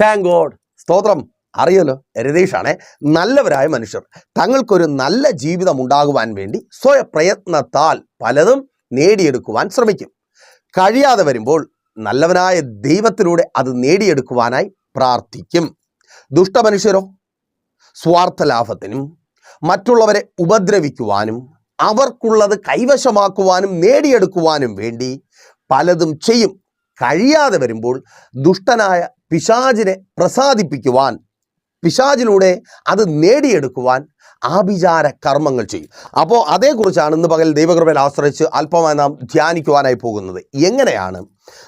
Thank God സ്തോത്രം. അറിയല്ലോ. രതീഷാണേ. നല്ലവരായ മനുഷ്യർ. തങ്ങൾക്കൊരു നല്ല ജീവിതം ഉണ്ടാകുവാൻ വേണ്ടി സ്വയപ്രയത്നത്താൽ പലതും നേടിയെടുക്കുവാൻ ശ്രമിക്കും. കഴിയാതെ വരുമ്പോൾ നല്ലവനായ ദൈവത്തിലൂടെ അത് നേടിയെടുക്കുവാനായി പ്രാർത്ഥിക്കും. ദുഷ്ടമനുഷ്യരോ? സ്വാർത്ഥ ലാഭത്തിനും മറ്റുള്ളവരെ ഉപദ്രവിക്കുവാനും അവർക്കുള്ളത് കൈവശമാക്കുവാനും നേടിയെടുക്കുവാനും വേണ്ടി പലതും ചെയ്യും. കഴിയാതെ വരുമ്പോൾ ദുഷ്ടനായ പിശാചിനെ പ്രസാദിപ്പിക്കുവാൻ പിശാചിലൂടെ അത് നേടിയെടുക്കുവാൻ ആഭിചാര കർമ്മങ്ങൾ ചെയ്യും. അപ്പോൾ അതേക്കുറിച്ചാണ് ഇന്ന് പകൽ ദൈവകൃപയിൽ ആശ്രയിച്ച് അല്പമായി നാം ധ്യാനിക്കുവാനായി പോകുന്നത്. എങ്ങനെയാണ്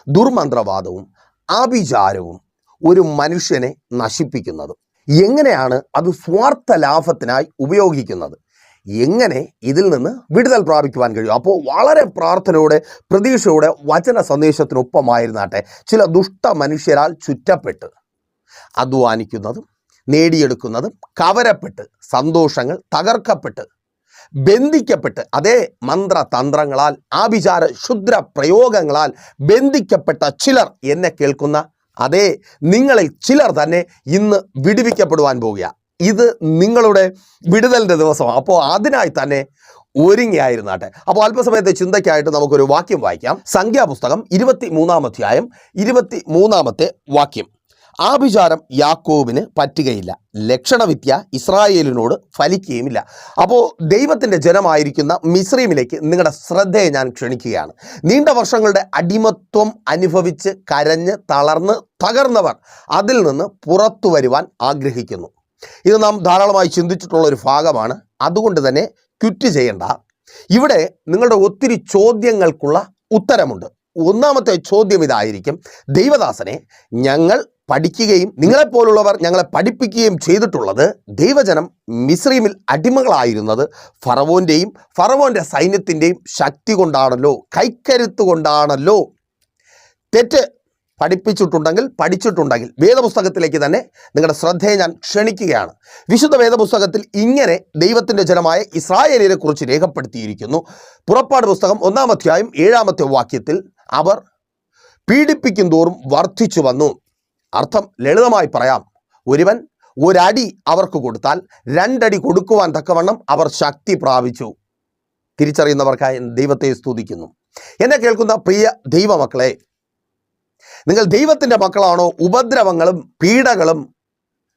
ദുർമന്ത്രവാദവും ആഭിചാരവും ഒരു മനുഷ്യനെ നശിപ്പിക്കുന്നത്? എങ്ങനെയാണ് അത് സ്വാർത്ഥ ലാഭത്തിനായി ഉപയോഗിക്കുന്നത്? എങ്ങനെ ഇതിൽ നിന്ന് വിടുതൽ പ്രാപിക്കുവാൻ കഴിയും? അപ്പോൾ വളരെ പ്രാർത്ഥനയോടെ പ്രതീക്ഷയോടെ വചന സന്ദേശത്തിനൊപ്പമായിരുന്നാട്ടെ ചില ദുഷ്ട മനുഷ്യരാൽ ചുറ്റപ്പെട്ട് അധ്വാനിക്കുന്നതും നേടിയെടുക്കുന്നതും കവരപ്പെട്ട് സന്തോഷങ്ങൾ തകർക്കപ്പെട്ട് ബന്ധിക്കപ്പെട്ട് അതേ മന്ത്രതന്ത്രങ്ങളാൽ ആഭിചാര ശുദ്ര പ്രയോഗങ്ങളാൽ ബന്ധിക്കപ്പെട്ട ചിലർ എന്നെ കേൾക്കുന്ന അതേ നിങ്ങളിൽ ചിലർ തന്നെ ഇന്ന് വിടുവിക്കപ്പെടുവാൻ പോവുക ഇത് നിങ്ങളുടെ വിടുതലിന്റെ ദിവസമാണ്. അപ്പോൾ അതിനായി തന്നെ ഒരുങ്ങിയായിരുന്നാട്ടെ. അപ്പോൾ അല്പസമയത്തെ ചിന്തയ്ക്കായിട്ട് നമുക്കൊരു വാക്യം വായിക്കാം. സംഖ്യാപുസ്തകം ഇരുപത്തി മൂന്നാമധ്യായം ഇരുപത്തി മൂന്നാമത്തെ വാക്യം. ആഭിചാരം യാക്കോബിന് പറ്റുകയില്ല. ലക്ഷണവിദ്യ ഇസ്രായേലിനോട് ഫലിക്കുകയുമില്ല. അപ്പോൾ ദൈവത്തിന്റെ ജനമായിരിക്കുന്ന മിശ്രീമിലേക്ക് നിങ്ങളുടെ ശ്രദ്ധയെ ഞാൻ ക്ഷണിക്കുകയാണ്. നീണ്ട വർഷങ്ങളുടെ അടിമത്വം അനുഭവിച്ച് കരഞ്ഞ് തളർന്ന് തകർന്നവർ അതിൽ നിന്ന് പുറത്തു വരുവാൻ ആഗ്രഹിക്കുന്നു. ഇത് നാം ധാരാളമായി ചിന്തിച്ചിട്ടുള്ള ഒരു ഭാഗമാണ്. അതുകൊണ്ട് തന്നെ ക്വിറ്റ് ചെയ്യേണ്ട. ഇവിടെ നിങ്ങളുടെ ഒത്തിരി ചോദ്യങ്ങൾക്കുള്ള ഉത്തരമുണ്ട്. ഒന്നാമത്തെ ചോദ്യം ഇതായിരിക്കും. ദൈവദാസനെ ഞങ്ങൾ പഠിക്കുകയും നിങ്ങളെപ്പോലുള്ളവർ ഞങ്ങളെ പഠിപ്പിക്കുകയും ചെയ്തിട്ടുള്ളത് ദൈവജനം മിശ്രീമിൽ അടിമകളായിരുന്നത് ഫറവോന്റെയും ഫറവോന്റെ സൈന്യത്തിന്റെയും ശക്തി കൊണ്ടാണല്ലോ കൈക്കരുത്ത് കൊണ്ടാണല്ലോ. തെറ്റ് പഠിപ്പിച്ചിട്ടുണ്ടെങ്കിൽ പഠിച്ചിട്ടുണ്ടെങ്കിൽ വേദപുസ്തകത്തിലേക്ക് തന്നെ നിങ്ങളുടെ ശ്രദ്ധയെ ഞാൻ ക്ഷണിക്കുകയാണ്. വിശുദ്ധ വേദപുസ്തകത്തിൽ ഇങ്ങനെ ദൈവത്തിന്റെ ജനമായ ഇസ്രായേലിനെ കുറിച്ച് രേഖപ്പെടുത്തിയിരിക്കുന്നു. പുറപ്പാട് പുസ്തകം ഒന്നാം ഏഴാമത്തെ വാക്യത്തിൽ അവർ പീഡിപ്പിക്കും തോറും വർദ്ധിച്ചു വന്നു. അർത്ഥം ലളിതമായി പറയാം. ഒരുവൻ ഒരടി അവർക്ക് കൊടുത്താൽ രണ്ടടി കൊടുക്കുവാൻ തക്കവണ്ണം അവർ ശക്തി പ്രാപിച്ചു. തിരിച്ചറിയുന്നവർക്കായി ദൈവത്തെ സ്തുതിക്കുന്നു. എന്നെ കേൾക്കുന്ന പ്രിയ ദൈവമക്കളെ നിങ്ങൾ ദൈവത്തിന്റെ മക്കളാണോ? ഉപദ്രവങ്ങളും പീഡകളും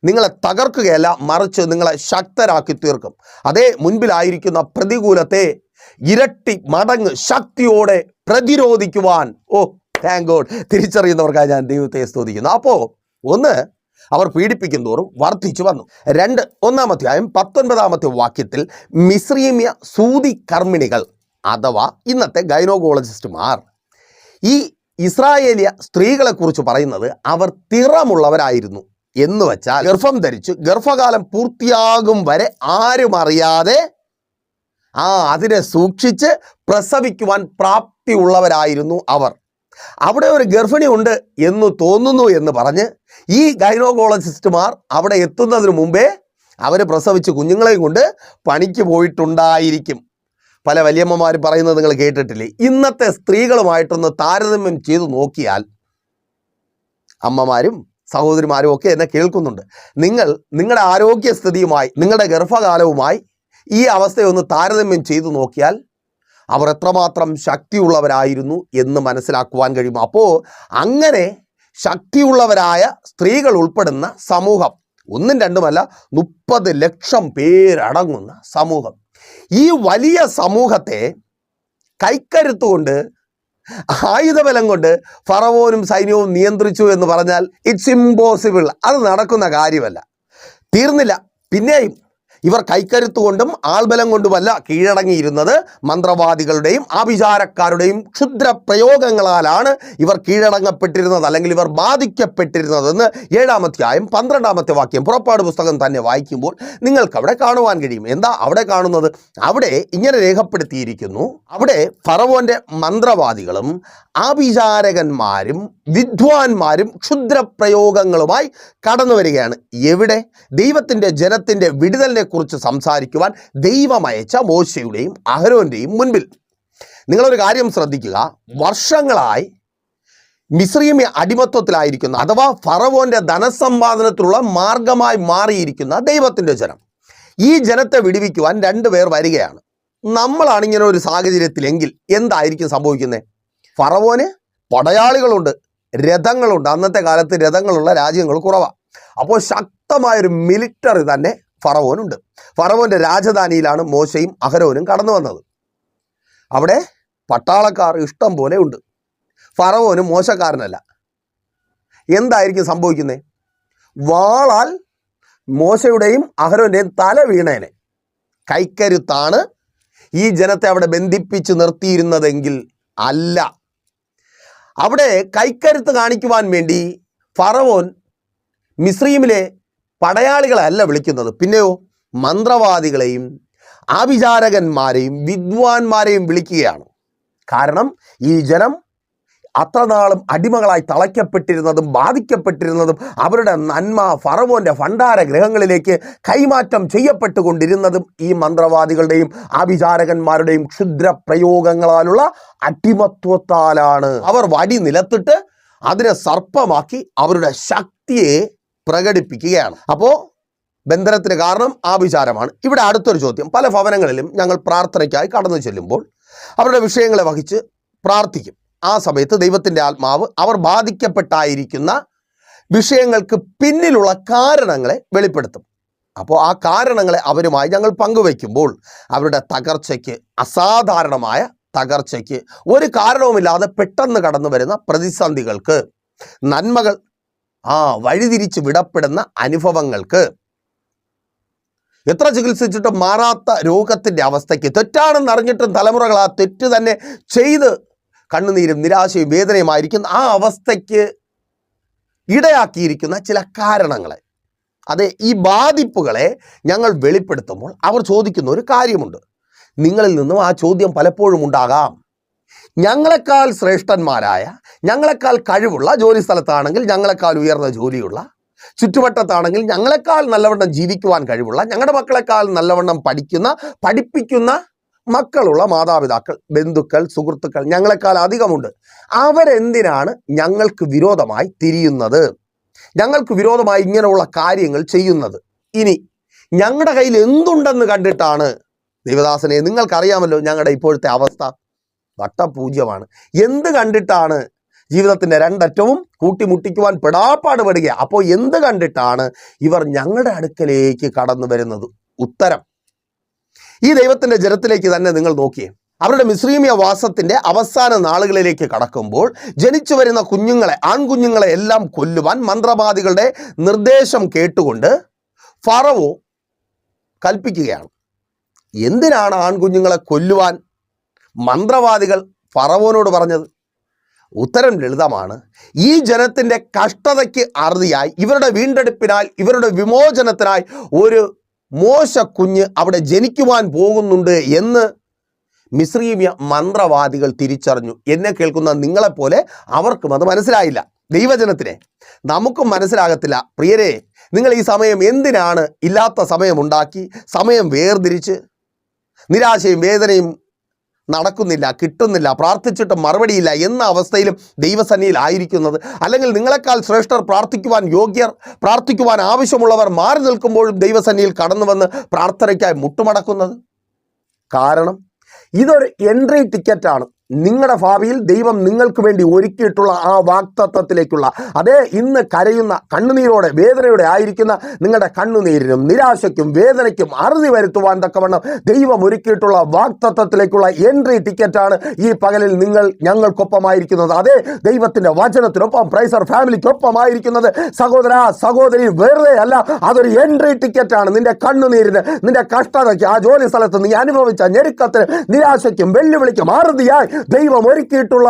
നിങ്ങളെ തകർക്കുകയല്ല മറിച്ച് നിങ്ങളെ ശക്തരാക്കി തീർക്കും. അതേ മുൻപിലായിരിക്കുന്ന പ്രതികൂലത്തെ ഇരട്ടി മടങ്ങ് ശക്തിയോടെ പ്രതിരോധിക്കുവാൻ ഓ താങ്ക് ഗോഡ് തിരിച്ചറിയുന്നവർക്കായി ഞാൻ ദൈവത്തെ സ്തുതിക്കുന്നു. അപ്പോൾ ഒന്ന് അവർ പീഡിപ്പിക്കും തോറും വർദ്ധിച്ചു വന്നു. രണ്ട് ഒന്നാമത്തെ ഒന്നാമധ്യായം പത്തൊൻപതാമത്തെ വാക്യത്തിൽ മിശ്രീമ്യ സൂതി കർമ്മിണികൾ അഥവാ ഇന്നത്തെ ഗൈനോകോളജിസ്റ്റുമാർ ഈ ഇസ്രായേലിയ സ്ത്രീകളെക്കുറിച്ച് പറയുന്നത് അവർ തിറമുള്ളവരായിരുന്നു. എന്ന് വെച്ചാൽ ഗർഭം ധരിച്ചു ഗർഭകാലം പൂർത്തിയാകും വരെ ആരും അറിയാതെ ആ അതിനെ സൂക്ഷിച്ച് പ്രസവിക്കുവാൻ പ്രാപ്തിയുള്ളവരായിരുന്നു അവർ. അവിടെ ഒരു ഗർഭിണി ഉണ്ട് എന്ന് തോന്നുന്നു എന്ന് പറഞ്ഞ് ഈ ഗൈനോകോളജിസ്റ്റുമാർ അവിടെ എത്തുന്നതിന് മുമ്പേ അവർ പ്രസവിച്ച് കുഞ്ഞുങ്ങളെയും കൊണ്ട് പണിക്ക് പോയിട്ടുണ്ടായിരിക്കും. പല വലിയമ്മമാർ പറയുന്നത് നിങ്ങൾ കേട്ടിട്ടില്ലേ? ഇന്നത്തെ സ്ത്രീകളുമായിട്ടൊന്ന് താരതമ്യം ചെയ്തു നോക്കിയാൽ അമ്മമാരും സഹോദരിമാരും ഒക്കെ എന്നെ കേൾക്കുന്നുണ്ട്. നിങ്ങൾ നിങ്ങളുടെ ആരോഗ്യസ്ഥിതിയുമായി നിങ്ങളുടെ ഗർഭകാലവുമായി ഈ അവസ്ഥയൊന്ന് താരതമ്യം ചെയ്തു നോക്കിയാൽ അവർ എത്രമാത്രം ശക്തിയുള്ളവരായിരുന്നു എന്ന് മനസ്സിലാക്കുവാൻ കഴിയും. അപ്പോൾ അങ്ങനെ ശക്തിയുള്ളവരായ സ്ത്രീകൾ ഉൾപ്പെടുന്ന സമൂഹം ഒന്നും രണ്ടുമല്ല മുപ്പത് ലക്ഷം പേരടങ്ങുന്ന സമൂഹം ഈ വലിയ സമൂഹത്തെ കൈക്കരുത്തുകൊണ്ട് ആയുധബലം കൊണ്ട് ഫറവോനും സൈന്യവും നിയന്ത്രിച്ചു എന്ന് പറഞ്ഞാൽ ഇറ്റ്സ് ഇമ്പോസിബിൾ അത് നടക്കുന്ന കാര്യമല്ല. തീർന്നില്ല. പിന്നെയും ഇവർ കൈക്കരുത്ത് കൊണ്ടും ആൾബലം കൊണ്ടുമല്ല കീഴടങ്ങിയിരുന്നത് മന്ത്രവാദികളുടെയും ആഭിചാരക്കാരുടെയും ക്ഷുദ്ര പ്രയോഗങ്ങളാലാണ് ഇവർ കീഴടങ്ങപ്പെട്ടിരുന്നത് അല്ലെങ്കിൽ ഇവർ ബാധിക്കപ്പെട്ടിരുന്നതെന്ന് ഏഴാമധ്യായം പന്ത്രണ്ടാമത്തെ വാക്യം പുറപ്പാട് പുസ്തകം തന്നെ വായിക്കുമ്പോൾ നിങ്ങൾക്ക് അവിടെ കാണുവാൻ കഴിയും. എന്താ അവിടെ കാണുന്നത്? അവിടെ ഇങ്ങനെ രേഖപ്പെടുത്തിയിരിക്കുന്നു. അവിടെ ഫറവോന്റെ മന്ത്രവാദികളും ആഭിചാരകന്മാരും വിദ്വാൻമാരും ക്ഷുദ്രപ്രയോഗങ്ങളുമായി കടന്നു വരികയാണ് എവിടെ? ദൈവത്തിന്റെ ജനത്തിന്റെ വിടുതലിനെ കുറിച്ച് സംസാരിക്കുവാൻ ദൈവമയച്ച മോശയുടെയും അഹരോന്റെയും മുൻപിൽ. നിങ്ങളൊരു കാര്യം ശ്രദ്ധിക്കുക. വർഷങ്ങളായി മിശ്രീമി അടിമത്വത്തിലായിരിക്കുന്ന അഥവാ ഫറവോന്റെ ധനസമ്പാദനത്തിലുള്ള മാർഗമായി മാറിയിരിക്കുന്ന ദൈവത്തിന്റെ ജനം. ഈ ജനത്തെ വിടുവിക്കുവാൻ രണ്ടുപേർ വരികയാണ്. നമ്മളാണ് ഇങ്ങനെ ഒരു സാഹചര്യത്തിലെങ്കിൽ എന്തായിരിക്കും സംഭവിക്കുന്നത്? ഫറവോന് പടയാളികളുണ്ട് രഥങ്ങളുണ്ട്. അന്നത്തെ കാലത്ത് രഥങ്ങളുള്ള രാജ്യങ്ങൾ കുറവാണ് അപ്പോൾ ശക്തമായൊരു മിലിറ്ററി തന്നെ ഫറവോനുണ്ട്. ഫറവോന്റെ രാജധാനിയിലാണ് മോശയും അഹരോനും കടന്നു വന്നത്. അവിടെ പട്ടാളക്കാർ ഇഷ്ടം പോലെ ഉണ്ട്. ഫറവോനും മോശക്കാരനല്ല. എന്തായിരിക്കും സംഭവിക്കുന്നത് വാളാൽ മോശയുടെയും അഹരോന്റെയും തല വീണേനെ. കൈക്കരുത്താണ് ഈ ജനത്തെ അവിടെ ബന്ധിപ്പിച്ച് നിർത്തിയിരുന്നതെങ്കിൽ അല്ല. അവിടെ കൈക്കരുത്ത് കാണിക്കുവാൻ വേണ്ടി ഫറവോൻ മിസ്രീമിലെ പടയാളികളല്ല വിളിക്കുന്നത്. പിന്നെയോ മന്ത്രവാദികളെയും ആഭിചാരകന്മാരെയും വിദ്വാൻമാരെയും വിളിക്കുകയാണ്. കാരണം ഈ ജനം അത്ര നാളും അടിമകളായി തളയ്ക്കപ്പെട്ടിരുന്നതും ബാധിക്കപ്പെട്ടിരുന്നതും അവരുടെ നന്മ ഫറവോന്റെ ഭണ്ഡാര ഗ്രഹങ്ങളിലേക്ക് കൈമാറ്റം ചെയ്യപ്പെട്ടുകൊണ്ടിരുന്നതും ഈ മന്ത്രവാദികളുടെയും ആഭിചാരകന്മാരുടെയും ക്ഷുദ്ര പ്രയോഗങ്ങളാലുള്ള അടിമത്വത്താലാണ്. അവർ വടി നിലത്തിട്ട് അതിനെ സർപ്പമാക്കി അവരുടെ ശക്തിയെ പ്രകടിപ്പിക്കുകയാണ്. അപ്പോൾ ബന്ധനത്തിന് കാരണം ആഭിചാരമാണ് ഇവിടെ അടുത്തൊരു ചോദ്യം. പല ഭവനങ്ങളിലും ഞങ്ങൾ പ്രാർത്ഥനയ്ക്കായി കടന്നു ചെല്ലുമ്പോൾ അവരുടെ വിഷയങ്ങളെ വഹിച്ച് പ്രാർത്ഥിക്കും. ആ സമയത്ത് ദൈവത്തിന്റെ ആത്മാവ് അവർ ബാധിക്കപ്പെട്ടായിരിക്കുന്ന വിഷയങ്ങൾക്ക് പിന്നിലുള്ള കാരണങ്ങളെ വെളിപ്പെടുത്തും. അപ്പോൾ ആ കാരണങ്ങളെ അവരുമായി ഞങ്ങൾ പങ്കുവയ്ക്കുമ്പോൾ അവരുടെ തകർച്ചയ്ക്ക് അസാധാരണമായ തകർച്ചയ്ക്ക് ഒരു കാരണവുമില്ലാതെ പെട്ടെന്ന് കടന്നു വരുന്ന പ്രതിസന്ധികൾക്ക് നന്മകൾ ആ വഴിതിരിച്ച് വിടപ്പെടുന്ന അനുഭവങ്ങൾക്ക് എത്ര ചികിത്സിച്ചിട്ടും മാറാത്ത രോഗത്തിന്റെ അവസ്ഥയ്ക്ക് തെറ്റാണെന്ന് അറിഞ്ഞിട്ടും തലമുറകൾ ആ തെറ്റ് തന്നെ ചെയ്ത് കണ്ണുനീരും നിരാശയും വേദനയുമായിരിക്കുന്ന ആ അവസ്ഥയ്ക്ക് ഇടയാക്കിയിരിക്കുന്ന ചില കാരണങ്ങളെ. അതെ ഈ ബാധിപ്പുകളെ ഞങ്ങൾ വെളിപ്പെടുത്തുമ്പോൾ അവർ ചോദിക്കുന്ന ഒരു കാര്യമുണ്ട്. നിങ്ങളിൽ നിന്നും ആ ചോദ്യം പലപ്പോഴും ഉണ്ടാകാം. ഞങ്ങളെക്കാൾ ശ്രേഷ്ഠന്മാരായ ഞങ്ങളെക്കാൾ കഴിവുള്ള ജോലി സ്ഥലത്താണെങ്കിൽ ഞങ്ങളെക്കാൾ ഉയർന്ന ജോലിയുള്ള ചുറ്റുവട്ടത്താണെങ്കിൽ ഞങ്ങളെക്കാൾ നല്ലവണ്ണം ജീവിക്കുവാൻ കഴിവുള്ള ഞങ്ങളുടെ മക്കളെക്കാൾ നല്ലവണ്ണം പഠിക്കുന്ന പഠിപ്പിക്കുന്ന മക്കളുള്ള മാതാപിതാക്കൾ ബന്ധുക്കൾ സുഹൃത്തുക്കൾ ഞങ്ങളെക്കാൾ അധികമുണ്ട്. അവരെന്തിനാണ് ഞങ്ങൾക്ക് വിരോധമായി തിരിയുന്നത്? ഞങ്ങൾക്ക് വിരോധമായി ഇങ്ങനെയുള്ള കാര്യങ്ങൾ ചെയ്യുന്നത്. ഇനി ഞങ്ങളുടെ കയ്യിൽ എന്തുണ്ടെന്ന് കണ്ടിട്ടാണ് ദേവദാസനെ നിങ്ങൾക്കറിയാമല്ലോ ഞങ്ങളുടെ ഇപ്പോഴത്തെ അവസ്ഥ. വട്ടപൂജ്യമാണ്. എന്ത് കണ്ടിട്ടാണ് ജീവിതത്തിന്റെ രണ്ടറ്റവും കൂട്ടിമുട്ടിക്കുവാൻ പെടാപ്പാട് പെടുക അപ്പോൾ എന്ത് കണ്ടിട്ടാണ് ഇവർ ഞങ്ങളുടെ അടുക്കലേക്ക് കടന്നു വരുന്നത്? ഉത്തരം. ഈ ദൈവത്തിന്റെ ജനത്തിലേക്ക് തന്നെ നിങ്ങൾ നോക്കിയേ. അവരുടെ മിശ്രീമിയ വാസത്തിന്റെ അവസാന നാളുകളിലേക്ക് കടക്കുമ്പോൾ ജനിച്ചു വരുന്ന കുഞ്ഞുങ്ങളെ ആൺകുഞ്ഞുങ്ങളെ എല്ലാം കൊല്ലുവാൻ മന്ത്രവാദികളുടെ നിർദ്ദേശം കേട്ടുകൊണ്ട് ഫറവോ കൽപ്പിക്കുകയാണ്. എന്തിനാണ് ആൺകുഞ്ഞുങ്ങളെ കൊല്ലുവാൻ മന്ത്രവാദികൾ ഫറവോനോട് പറഞ്ഞത്? ഉത്തരം ലളിതമാണ്. ഈ ജനത്തിന്റെ കഷ്ടതയ്ക്ക് അറുതിയായി ഇവരുടെ വീണ്ടെടുപ്പിനാൽ ഇവരുടെ വിമോചനത്തിനായി ഒരു മോശ കുഞ്ഞ് അവിടെ ജനിക്കുവാൻ പോകുന്നുണ്ട് എന്ന് മിശ്രീമ്യ മന്ത്രവാദികൾ തിരിച്ചറിഞ്ഞു. എന്നെ കേൾക്കുന്ന നിങ്ങളെപ്പോലെ അവർക്കും അത് മനസ്സിലായില്ല. ദൈവജനത്തിനെ നമുക്കും മനസ്സിലാകത്തില്ല. പ്രിയരെ നിങ്ങൾ ഈ സമയം എന്തിനാണ് ഇല്ലാത്ത സമയമുണ്ടാക്കി സമയം വേർതിരിച്ച്? നിരാശയും വേദനയും നടക്കുന്നില്ല കിട്ടുന്നില്ല പ്രാർത്ഥിച്ചിട്ട് മറുപടിയില്ല എന്ന അവസ്ഥയിലും ദൈവസന്നിയിൽ ആയിരിക്കുന്നത്. അല്ലെങ്കിൽ നിങ്ങളെക്കാൾ ശ്രേഷ്ഠർ പ്രാർത്ഥിക്കുവാൻ യോഗ്യർ പ്രാർത്ഥിക്കുവാൻ ആവശ്യമുള്ളവർ മാറി നിൽക്കുമ്പോഴും ദൈവസന്നിയിൽ കടന്നു വന്ന് പ്രാർത്ഥനയ്ക്കായി മുട്ടുമടക്കുന്നത്. കാരണം ഇതൊരു എൻട്രി ടിക്കറ്റാണ്. നിങ്ങളുടെ ഭാവിയിൽ ദൈവം നിങ്ങൾക്ക് വേണ്ടി ഒരുക്കിയിട്ടുള്ള ആ വാക്തത്വത്തിലേക്കുള്ള അതേ ഇന്ന് കരയുന്ന കണ്ണുനീരോടെ വേദനയോടെ ആയിരിക്കുന്ന നിങ്ങളുടെ കണ്ണുനീരിനും നിരാശയ്ക്കും വേദനയ്ക്കും അറുതി വരുത്തുവാൻ തക്കവണ്ണം ദൈവം ഒരുക്കിയിട്ടുള്ള വാക്തത്വത്തിലേക്കുള്ള എൻട്രി ടിക്കറ്റാണ് ഈ പകലിൽ നിങ്ങൾ ഞങ്ങൾക്കൊപ്പമായിരിക്കുന്നത്. അതേ ദൈവത്തിന്റെ വചനത്തിനൊപ്പം പ്രൈസർ ഫാമിലിക്കൊപ്പമായിരിക്കുന്നത് സഹോദര സഹോദരി വെറുതെ അല്ല അതൊരു എൻട്രി ടിക്കറ്റാണ് നിന്റെ കണ്ണുനീരിന് നിന്റെ കഷ്ടതയ്ക്ക് ആ ജോലി സ്ഥലത്ത് നീ അനുഭവിച്ച ഞെരുക്കത്തിന് നിരാശയ്ക്കും വെല്ലുവിളിക്കും അറുതിയായി ദൈവം ഒരുക്കിയിട്ടുള്ള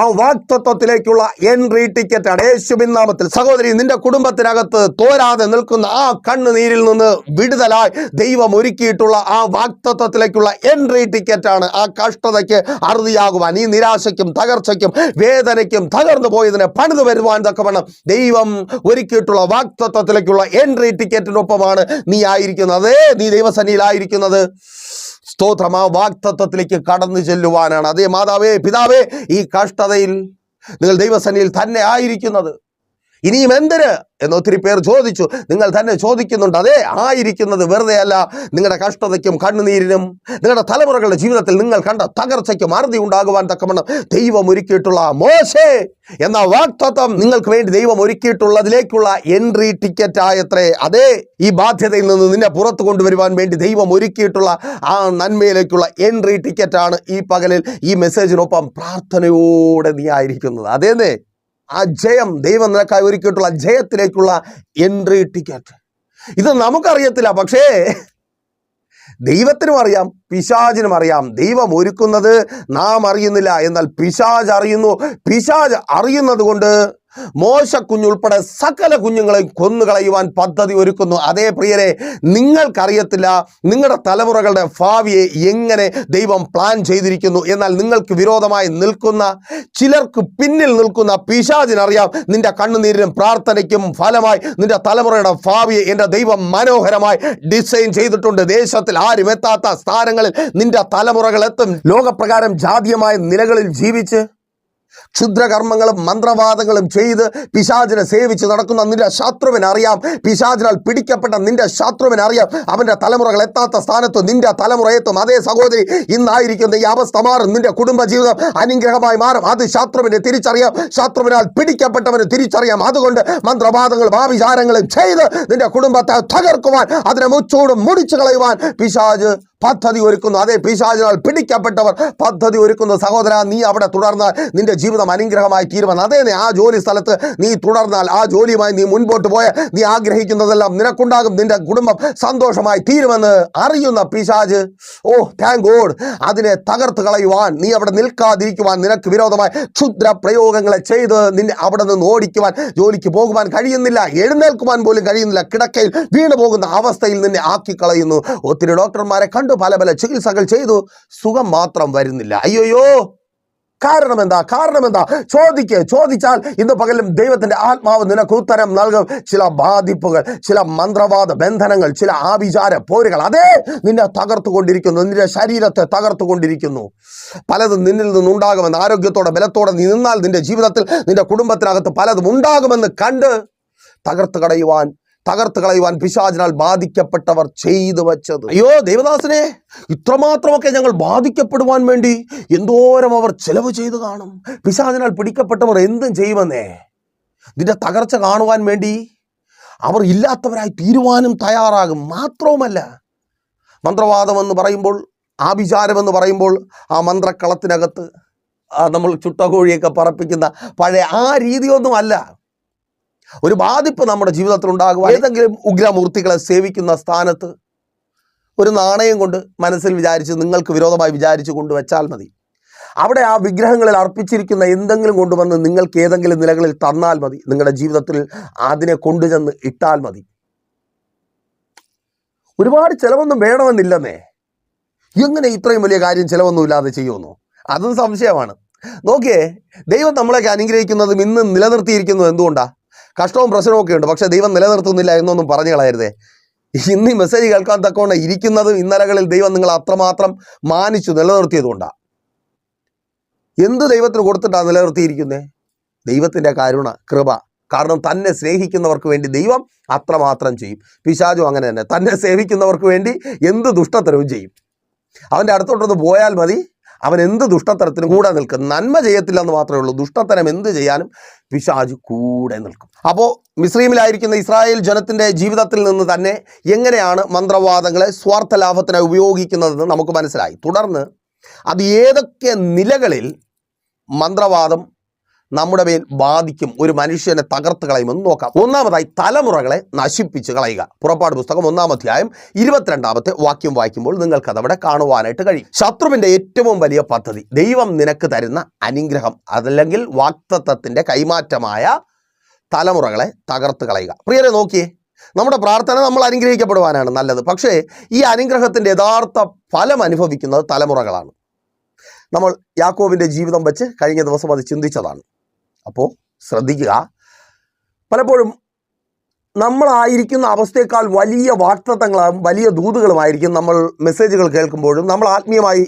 ആ വാക്തത്വത്തിലേക്കുള്ള എൻട്രി ടിക്കറ്റാണ് യേശുവിൻ നാമത്തിൽ സഹോദരി നിന്റെ കുടുംബത്തിനകത്ത് തോരാതെ നിൽക്കുന്ന ആ കണ്ണുനീരിൽ നിന്ന് വിടുതലായി ദൈവം ഒരുക്കിയിട്ടുള്ള ആ വാക്തത്വത്തിലേക്കുള്ള എൻട്രി ടിക്കറ്റാണ് ആ കഷ്ടതയ്ക്ക് അറുതിയാകുവാൻ ഈ നിരാശയ്ക്കും തകർച്ചയ്ക്കും വേദനയ്ക്കും തകർന്നു പോയതിനെ പണിതു വരുവാൻ തക്കവണ്ണം ദൈവം ഒരുക്കിയിട്ടുള്ള വാക്തത്വത്തിലേക്കുള്ള എൻട്രി ടിക്കറ്റിനൊപ്പമാണ് നീ ആയിരിക്കുന്നത്. നീ ദൈവസന്നിയിലായിരിക്കുന്നത് സ്തോത്രം ആ വാക്തത്വത്തിലേക്ക് കടന്നു ചെല്ലുവാനാണ്. അതേ മാതാവേ പിതാവേ ഈ കഷ്ടതയിൽ നിങ്ങൾ ദൈവസന്നിയിൽ തന്നെ ആയിരിക്കുന്നത്. ഇനിയും എന്തിന്? എന്ന് ഒത്തിരി പേർ ചോദിച്ചു. നിങ്ങൾ തന്നെ ചോദിക്കുന്നുണ്ട് അതെ ആയിരിക്കുന്നത് വെറുതെ അല്ല നിങ്ങളുടെ കഷ്ടതയ്ക്കും കണ്ണുനീരിനും നിങ്ങളുടെ തലമുറകളുടെ ജീവിതത്തിൽ നിങ്ങൾ കണ്ട തകർച്ചയ്ക്കും അറുതി ഉണ്ടാകുവാൻ തക്കവണ്ണം ദൈവം ഒരുക്കിയിട്ടുള്ള മോശേ എന്ന വാക്തത്വം നിങ്ങൾക്ക് വേണ്ടി ദൈവം ഒരുക്കിയിട്ടുള്ളതിലേക്കുള്ള എൻട്രി ടിക്കറ്റ് ആയത്രേ. അതെ ഈ ബാധ്യതയിൽ നിന്ന് നിന്നെ പുറത്തു കൊണ്ടുവരുവാൻ വേണ്ടി ദൈവം ഒരുക്കിയിട്ടുള്ള ആ നന്മയിലേക്കുള്ള എൻട്രി ടിക്കറ്റാണ് ഈ പകലിൽ ഈ മെസ്സേജിനൊപ്പം പ്രാർത്ഥനയോടെ നീ ആയിരിക്കുന്നത്. അതേന്നേ? ആ ജയം ദൈവം നിനക്കായി ഒരുക്കിയിട്ടുള്ള ജയത്തിലേക്കുള്ള എൻട്രി ടിക്കറ്റ് ഇത് നമുക്കറിയത്തില്ല പക്ഷേ ദൈവത്തിനും അറിയാം പിശാചിനും അറിയാം. ദൈവം ഒരുക്കുന്നത് നാം അറിയുന്നില്ല എന്നാൽ പിശാജ് അറിയുന്നു. പിശാജ് അറിയുന്നത് കൊണ്ട് മോശ കുഞ്ഞുൾപ്പെടെ സകല കുഞ്ഞുങ്ങളെയും കൊന്നുകളയുവാൻ പദ്ധതി ഒരുക്കുന്നു. അതേ പ്രിയരെ നിങ്ങൾക്കറിയത്തില്ല നിങ്ങളുടെ തലമുറകളുടെ ഭാവിയെ എങ്ങനെ ദൈവം പ്ലാൻ ചെയ്തിരിക്കുന്നു. എന്നാൽ നിങ്ങൾക്ക് വിരോധമായി നിൽക്കുന്ന ചിലർക്ക് പിന്നിൽ നിൽക്കുന്ന പിശാചിനറിയാം നിന്റെ കണ്ണുനീരിനും പ്രാർത്ഥനയ്ക്കും ഫലമായി നിന്റെ തലമുറയുടെ ഭാവിയെ എന്റെ ദൈവം മനോഹരമായി ഡിസൈൻ ചെയ്തിട്ടുണ്ട്. ദേശത്തിൽ ആരും എത്താത്ത സ്ഥാനങ്ങളിൽ നിന്റെ തലമുറകൾ എത്തും ലോകപ്രകാരം ജാതീയമായ നിലകളിൽ ജീവിച്ച് ക്ഷുദ്രകർമ്മങ്ങളും മന്ത്രവാദങ്ങളും ചെയ്ത് പിശാചിനെ സേവിച്ച് നടക്കുന്ന നിന്റെ ശത്രുവിന് അറിയാം പിശാചിനാൽ പിടിക്കപ്പെട്ട നിന്റെ ശത്രുവിന് അറിയാം അവന്റെ തലമുറകൾ എത്താത്ത സ്ഥാനത്തും നിന്റെ തലമുറ എത്തും. അതേ സഹോദരി ഇന്നായിരിക്കുന്ന ഈ അവസ്ഥ മാറും. നിന്റെ കുടുംബജീവിതം അനുഗ്രഹമായി മാറും. അത് ശത്രുവിനെ തിരിച്ചറിയാം. ശത്രുവിനാൽ പിടിക്കപ്പെട്ടവന് തിരിച്ചറിയാം. അതുകൊണ്ട് മന്ത്രവാദങ്ങളും ആവിചാരങ്ങളും ചെയ്ത് നിന്റെ കുടുംബത്തെ തകർക്കുവാൻ അതിനെ മുച്ചൂടും മുടിച്ചു കളയുവാൻ പിശാജ് പദ്ധതി ഒരുക്കുന്നു. അതേ പിശാചിനാൽ പിടിക്കപ്പെട്ടവർ പദ്ധതി ഒരുക്കുന്നു. സഹോദര നീ അവിടെ തുടർന്നാൽ നിന്റെ ജീവിതം അനുഗ്രഹമായി തീരുമെന്ന്. അതേ ആ ജോലി സ്ഥലത്ത് നീ തുടർന്നാൽ ആ ജോലിയുമായി നീ മുൻപോട്ട് പോയ നീ ആഗ്രഹിക്കുന്നതെല്ലാം നിനക്കുണ്ടാകും. നിന്റെ കുടുംബം സന്തോഷമായി തീരുമെന്ന് അറിയുന്ന പിശാജ് ഓ താങ്ക് ഗോഡ് അതിനെ തകർത്ത് കളയുവാൻ നീ അവിടെ നിൽക്കാതിരിക്കുവാൻ നിനക്ക് വിരോധമായി ക്ഷുദ്ര പ്രയോഗങ്ങളെ ചെയ്ത് നിന്നെ അവിടെ നിന്ന് ഓടിക്കുവാൻ ജോലിക്ക് പോകുവാൻ കഴിയുന്നില്ല. എഴുന്നേൽക്കുവാൻ പോലും കഴിയുന്നില്ല. കിടക്കയിൽ വീണു പോകുന്ന അവസ്ഥയിൽ നിന്നെ ആക്കി കളയുന്നു ഒത്തിരി ഡോക്ടർമാരെ കണ്ടു. പല പല ചികിത്സകൾ ചെയ്തു സുഖം മാത്രം വരുന്നില്ല. അയ്യോയോ കാരണം എന്താ? കാരണം എന്താ? ചോദിക്ക് ചോദിച്ചാൽ ഇന്ന് പകലും ദൈവത്തിന്റെ ആത്മാവ് നിനക്ക് ഉത്തരം നൽകും. ചില ബാധിപ്പുകൾ ചില മന്ത്രവാദ ബന്ധനങ്ങൾ ചില ആഭിചാര പോരുകൾ അതേ നിന്നെ തകർത്തുകൊണ്ടിരിക്കുന്നു നിന്റെ ശരീരത്തെ തകർത്തുകൊണ്ടിരിക്കുന്നു. പലതും നിന്നിൽ നിന്നുണ്ടാകുമെന്ന് ആരോഗ്യത്തോടെ ബലത്തോടെ നീ നിന്നാൽ നിന്റെ ജീവിതത്തിൽ നിന്റെ കുടുംബത്തിനകത്ത് പലതും ഉണ്ടാകുമെന്ന് കണ്ട് തകർത്ത് കളയുവാൻ തകർത്ത് കളയുവാൻ പിശാചിനാൽ ബാധിക്കപ്പെട്ടവർ ചെയ്തു വച്ചത്. അയ്യോ ദേവദാസനെ ഇത്രമാത്രമൊക്കെ ഞങ്ങൾ ബാധിക്കപ്പെടുവാൻ വേണ്ടി എന്തോരം അവർ ചെലവ് ചെയ്തു കാണും. പിശാചിനാൽ പിടിക്കപ്പെട്ടവർ എന്തും ചെയ്യുമെന്നേ. നിന്റെ തകർച്ച കാണുവാൻ വേണ്ടി അവർ ഇല്ലാത്തവരായി തീരുവാനും തയ്യാറാകും. മാത്രവുമല്ല മന്ത്രവാദം എന്ന് പറയുമ്പോൾ ആഭിചാരമെന്ന് പറയുമ്പോൾ ആ മന്ത്രക്കളത്തിനകത്ത് നമ്മൾ ചുട്ടകോഴിയൊക്കെ പറപ്പിക്കുന്ന പഴയ ആ രീതിയൊന്നും അല്ല ഒരു ബാധിപ്പ് നമ്മുടെ ജീവിതത്തിൽ ഉണ്ടാകുക ഏതെങ്കിലും ഉഗ്രമൂർത്തികളെ സേവിക്കുന്ന സ്ഥാനത്ത് ഒരു നാണയം കൊണ്ട് മനസ്സിൽ വിചാരിച്ച് നിങ്ങൾക്ക് വിരോധമായി വിചാരിച്ച് കൊണ്ടുവച്ചാൽ മതി. അവിടെ ആ വിഗ്രഹങ്ങളിൽ അർപ്പിച്ചിരിക്കുന്ന എന്തെങ്കിലും കൊണ്ടുവന്ന് നിങ്ങൾക്ക് ഏതെങ്കിലും നിലകളിൽ തന്നാൽ മതി. നിങ്ങളുടെ ജീവിതത്തിൽ അതിനെ കൊണ്ടുചെന്ന് ഇട്ടാൽ മതി. ഒരുപാട് ചിലവൊന്നും വേണമെന്നില്ലെന്നേ. എങ്ങനെ ഇത്രയും വലിയ കാര്യം ചിലവൊന്നുമില്ലാതെ ചെയ്യുമെന്നോ? അതും സംശയമാണ്. നോക്കിയേ ദൈവം നമ്മളെയൊക്കെ അനുഗ്രഹിക്കുന്നതും ഇന്ന് നിലനിർത്തിയിരിക്കുന്നത് എന്തുകൊണ്ടാ? കഷ്ടവും പ്രശ്നവും ഒക്കെ ഉണ്ട്. പക്ഷേ ദൈവം നിലനിർത്തുന്നില്ല എന്നൊന്നും പറഞ്ഞു കളയരുതേ ഇന്ന് ഈ മെസ്സേജ് കേൾക്കാൻ തക്കവണ്ണം ഇരിക്കുന്നതും ഇന്നലകളിൽ ദൈവം നിങ്ങൾ അത്രമാത്രം മാനിച്ചു നിലനിർത്തിയതുകൊണ്ടാണ് എന്ത് ദൈവത്തിന് കൊടുത്തിട്ടാണ് നിലനിർത്തിയിരിക്കുന്നത് ദൈവത്തിന്റെ കരുണ കൃപ. കാരണം തന്നെ സ്നേഹിക്കുന്നവർക്ക് വേണ്ടി ദൈവം അത്രമാത്രം ചെയ്യും. പിശാചും അങ്ങനെ തന്നെ. തന്നെ സേവിക്കുന്നവർക്ക് വേണ്ടി എന്ത് ദുഷ്ടത്തരവും ചെയ്യും. അവന്റെ അടുത്തോട്ടൊന്ന് പോയാൽ മതി. അവൻ എന്ത് ദുഷ്ടത്തരത്തിനും കൂടെ നിൽക്കും. നന്മ ചെയ്യത്തില്ല എന്ന് മാത്രമേ ഉള്ളൂ. ദുഷ്ടത്തരം എന്ത് ചെയ്യാനും പിശാജ് കൂടെ നിൽക്കും. അപ്പോൾ മിസ്രീമിലായിരിക്കുന്ന ഇസ്രായേൽ ജനത്തിന്റെ ജീവിതത്തിൽ നിന്ന് തന്നെ എങ്ങനെയാണ് മന്ത്രവാദങ്ങളെ സ്വാർത്ഥ ലാഭത്തിനായി ഉപയോഗിക്കുന്നതെന്ന് നമുക്ക് മനസ്സിലായി. തുടർന്ന് അത് ഏതൊക്കെ നിലകളിൽ മന്ത്രവാദം നമ്മുടെ മേൽ ബാധിക്കും ഒരു മനുഷ്യനെ തകർത്ത് കളയുമെന്ന് നോക്കാം. ഒന്നാമതായി തലമുറകളെ നശിപ്പിച്ച് കളയുക. പുറപ്പാട് പുസ്തകം ഒന്നാം അധ്യായം ഇരുപത്തിരണ്ടാമത്തെ വാക്യം വായിക്കുമ്പോൾ നിങ്ങൾക്ക് അതവിടെ കാണുവാനായിട്ട് കഴിയും. ശത്രുവിന്റെ ഏറ്റവും വലിയ പദ്ധതി ദൈവം നിനക്ക് തരുന്ന അനുഗ്രഹം അതല്ലെങ്കിൽ വാക്തത്വത്തിന്റെ കൈമാറ്റമായ തലമുറകളെ തകർത്ത് കളയുക. പ്രിയരെ നോക്കിയേ നമ്മുടെ പ്രാർത്ഥന നമ്മൾ അനുഗ്രഹിക്കപ്പെടുവാനാണ് നല്ലത്. പക്ഷേ ഈ അനുഗ്രഹത്തിന്റെ യഥാർത്ഥ ഫലം അനുഭവിക്കുന്നത് തലമുറകളാണ്. നമ്മൾ യാക്കോവിന്റെ ജീവിതം വെച്ച് കഴിഞ്ഞ ദിവസം അത് ചിന്തിച്ചതാണ്. അപ്പോൾ ശ്രദ്ധിക്കുക. പലപ്പോഴും നമ്മളായിരിക്കുന്ന അവസ്ഥയേക്കാൾ വലിയ വാക്തത്വങ്ങളും വലിയ ദൂതുകളുമായിരിക്കും നമ്മൾ മെസ്സേജുകൾ കേൾക്കുമ്പോഴും നമ്മൾ ആത്മീയമായി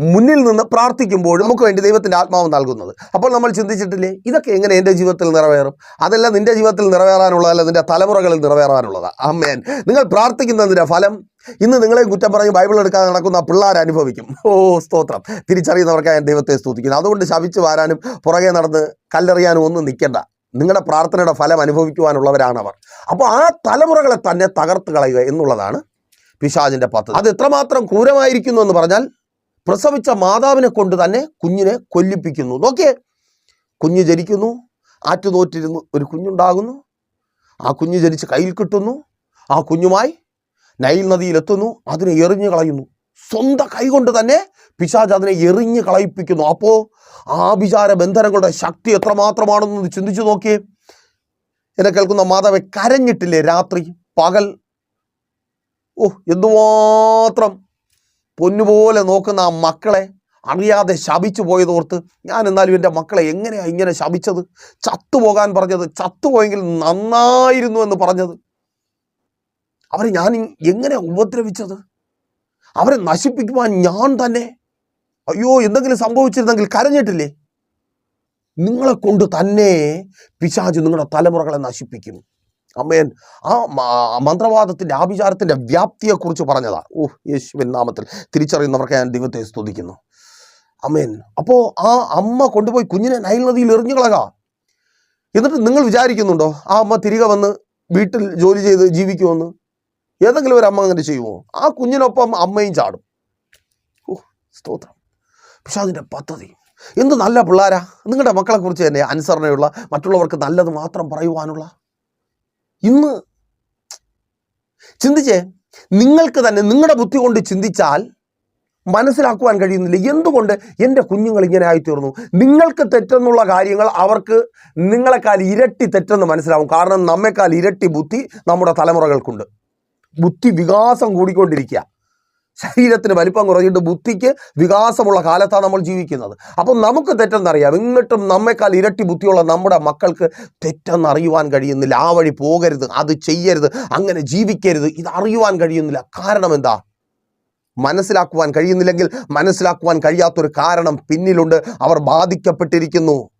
മുന്നിൽ നിന്ന് പ്രാർത്ഥിക്കുമ്പോഴും നമുക്ക് വേണ്ടി ദൈവത്തിന്റെ ആത്മാവ് നൽകുന്നത്. അപ്പോൾ നമ്മൾ ചിന്തിച്ചിട്ടില്ലേ? ഇതൊക്കെ എങ്ങനെ എന്റെ ജീവിതത്തിൽ നിറവേറും? അതല്ല നിന്റെ ജീവിതത്തിൽ നിറവേറാനുള്ളതല്ല നിന്റെ തലമുറകളിൽ നിറവേറാനുള്ളതാണ് അമ്മേൻ നിങ്ങൾ പ്രാർത്ഥിക്കുന്നതിന്റെ ഫലം ഇന്ന് നിങ്ങളെ കുറ്റം പറഞ്ഞ് ബൈബിൾ എടുക്കാതെ നടക്കുന്ന പിള്ളേർ അനുഭവിക്കും. ഓ സ്തോത്രം. തിരിച്ചറിയുന്നവർക്കായി ദൈവത്തെ സ്തുതിക്കുന്നു. അതുകൊണ്ട് ശവിച്ചു വാരാനും പുറകെ നടന്ന് കല്ലെറിയാനും ഒന്നും നിൽക്കേണ്ട. നിങ്ങളുടെ പ്രാർത്ഥനയുടെ ഫലം അനുഭവിക്കുവാനുള്ളവരാണ് അവർ അപ്പോൾ ആ തലമുറകളെ തന്നെ തകർത്ത് കളയുക എന്നുള്ളതാണ് പിശാജിന്റെ പദ്ധതി. അത് എത്രമാത്രം ക്രൂരമായിരിക്കുന്നു എന്ന് പറഞ്ഞാൽ പ്രസവിച്ച മാതാവിനെ കൊണ്ട് തന്നെ കുഞ്ഞിനെ കൊല്ലിപ്പിക്കുന്നു. നോക്കിയേ കുഞ്ഞ് ജനിക്കുന്നു ആറ്റുതോറ്റിരുന്ന് ഒരു കുഞ്ഞുണ്ടാകുന്നു. ആ കുഞ്ഞ് ജനിച്ച് കയ്യിൽ കിട്ടുന്നു. ആ കുഞ്ഞുമായി നൈൽ നദിയിലെത്തുന്നു അതിനെ എറിഞ്ഞു കളയുന്നു. സ്വന്തം കൈകൊണ്ട് തന്നെ പിശാജ് അതിനെ എറിഞ്ഞു കളയിപ്പിക്കുന്നു. അപ്പോൾ ആഭിചാര ബന്ധനങ്ങളുടെ ശക്തി എത്രമാത്രമാണെന്ന് ചിന്തിച്ചു നോക്കിയേ. എന്നെ കേൾക്കുന്ന മാതാവെ കരഞ്ഞിട്ടില്ലേ രാത്രി? പകൽ. ഓ എന്തുമാത്രം പൊന്നുപോലെ നോക്കുന്ന ആ മക്കളെ അറിയാതെ ശപിച്ചു പോയതോർത്ത് ഞാൻ എന്നാലും എന്റെ മക്കളെ എങ്ങനെയാണ് ഇങ്ങനെ ശപിച്ചത്? ചത്തുപോകാൻ പറഞ്ഞത് ചത്തുപോയെങ്കിൽ നന്നായിരുന്നു എന്ന് പറഞ്ഞത്. അവരെ ഞാൻ എങ്ങനെ ഉപദ്രവിച്ചത്? അവരെ നശിപ്പിക്കുവാൻ ഞാൻ തന്നെ അയ്യോ എന്തെങ്കിലും സംഭവിച്ചിരുന്നെങ്കിൽ കരഞ്ഞിട്ടില്ലേ? നിങ്ങളെ കൊണ്ട് തന്നെ പിശാജ് നിങ്ങളുടെ തലമുറകളെ നശിപ്പിക്കും. അമ്മേൻ ആ മന്ത്രവാദത്തിന്റെ ആഭിചാരത്തിന്റെ വ്യാപ്തിയെക്കുറിച്ച് പറഞ്ഞതാ. ഓ യേശുവിൻ നാമത്തിൽ തിരിച്ചറിയുന്നവർക്ക് ഞാൻ ദൈവത്തെ സ്തുതിക്കുന്നു. അമ്മേൻ അപ്പോൾ ആ അമ്മ കൊണ്ടുപോയി കുഞ്ഞിനെ നൈൽ നദിയിൽ എറിഞ്ഞു കളക. എന്നിട്ട് നിങ്ങൾ വിചാരിക്കുന്നുണ്ടോ ആ അമ്മ തിരികെ വന്ന് വീട്ടിൽ ജോലി ചെയ്ത് ജീവിക്കുമെന്ന്? ഏതെങ്കിലും ഒരു അമ്മ അങ്ങനെ ചെയ്യുമോ? ആ കുഞ്ഞിനൊപ്പം അമ്മയും ചാടും. ഓ സ്തോത്രം. പക്ഷെ അതിന്റെ പദ്ധതി. എന്ത് നല്ല പിള്ളേരാ. നിങ്ങളുടെ മക്കളെക്കുറിച്ച് തന്നെ അനുസരണയുള്ള മറ്റുള്ളവർക്ക് നല്ലത് മാത്രം പറയുവാനുള്ള. ഇന്ന് ചിന്തിച്ചേ നിങ്ങൾക്ക് തന്നെ നിങ്ങളുടെ ബുദ്ധി കൊണ്ട് ചിന്തിച്ചാൽ മനസ്സിലാക്കുവാൻ കഴിയുന്നില്ല. എന്തുകൊണ്ട് എന്റെ കുഞ്ഞുങ്ങൾ ഇങ്ങനെ ആയിത്തീർന്നു? നിങ്ങൾക്ക് തെറ്റെന്നുള്ള കാര്യങ്ങൾ അവർക്ക് നിങ്ങളെക്കാൾ ഇരട്ടി തെറ്റെന്ന് മനസ്സിലാവും. കാരണം നമ്മെക്കാൾ ഇരട്ടി ബുദ്ധി നമ്മുടെ തലമുറകൾക്കുണ്ട്. ബുദ്ധി വികാസം കൂടിക്കൊണ്ടിരിക്കുക. ശരീരത്തിന് വലിപ്പം കുറഞ്ഞിട്ട് ബുദ്ധിക്ക് വികാസമുള്ള കാലത്താണ് നമ്മൾ ജീവിക്കുന്നത്. അപ്പം നമുക്ക് തെറ്റെന്നറിയാം. എന്നിട്ടും നമ്മെക്കാൾ ഇരട്ടി ബുദ്ധിയുള്ള നമ്മുടെ മക്കൾക്ക് തെറ്റെന്ന് അറിയുവാൻ കഴിയുന്നില്ല. ആ വഴി പോകരുത് അത് ചെയ്യരുത് അങ്ങനെ ജീവിക്കരുത്. ഇത് അറിയുവാൻ കഴിയുന്നില്ല. കാരണം എന്താ? മനസ്സിലാക്കുവാൻ കഴിയുന്നില്ലെങ്കിൽ മനസ്സിലാക്കുവാൻ കഴിയാത്തൊരു കാരണം പിന്നിലുണ്ട്. അവർ ബാധിക്കപ്പെട്ടിരിക്കുന്നു.